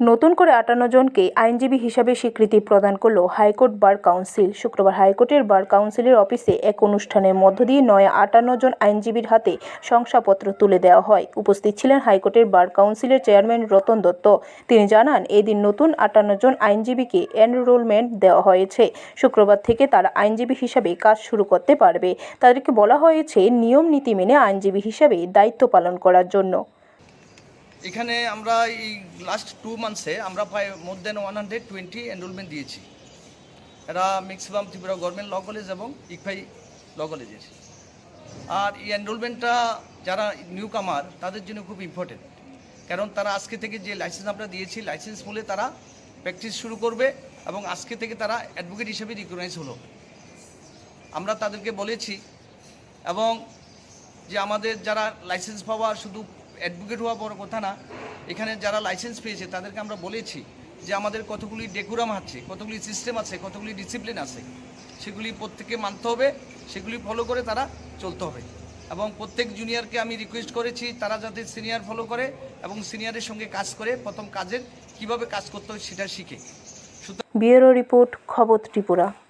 নতুন করে আটান্ন জনকে আইনজীবী হিসাবে স্বীকৃতি প্রদান করল হাইকোর্ট বার কাউন্সিল। শুক্রবার হাইকোর্টের বার কাউন্সিলের অফিসে এক অনুষ্ঠানের মধ্য দিয়ে নয়, আটান্ন জন আইনজীবীর হাতে শংসাপত্র তুলে দেওয়া হয়। উপস্থিত ছিলেন হাইকোর্টের বার কাউন্সিলের চেয়ারম্যান রতন দত্ত। তিনি জানান, এদিন নতুন আটান্ন জন আইনজীবীকে এনরোলমেন্ট দেওয়া হয়েছে। শুক্রবার থেকে তারা আইনজীবী হিসাবে কাজ শুরু করতে পারবে। তাদেরকে বলা হয়েছে, নিয়ম নীতি মেনে আইনজীবী হিসাবে দায়িত্ব পালন করার জন্য। এখানে আমরা এই লাস্ট টু মান্থসে আমরা প্রায় more than one hundred twenty enrolment দিয়েছি। এরা maximum Tripura government law college এবং ইকফাই ল কলেজের আর এই এনরোলমেন্টটা যারা নিউ কামার তাদের জন্য খুব ইম্পর্টেন্ট কারণ তারা আজকে থেকে যে লাইসেন্স আমরা দিয়েছি লাইসেন্স মূলে তারা প্র্যাকটিস শুরু করবে এবং আজকে থেকে তারা অ্যাডভোকেট হিসেবে রিকগনাইজ হলো। আমরা তাদেরকে বলেছি এবং যে আমাদের যারা লাইসেন্স পাওয়া শুধু অ্যাডভোকেট হওয়া বড় কথা না। এখানে যারা লাইসেন্স পেয়েছে, তাদেরকে আমরা বলেছি যে আমাদের কতগুলি ডেকুরাম আছে, কতগুলি সিস্টেম আছে, কতগুলি ডিসিপ্লিন আছে, সেগুলি প্রত্যেককে মানতে হবে, সেগুলি ফলো করে তারা চলতে হবে। এবং প্রত্যেক জুনিয়রকে আমি রিকোয়েস্ট করেছি, তারা যাতে সিনিয়র ফলো করে এবং সিনিয়রের সঙ্গে কাজ করে, প্রথম কাজের কীভাবে কাজ করতে হয় সেটা শিখে। ব্যুরো রিপোর্ট, খবর ত্রিপুরা।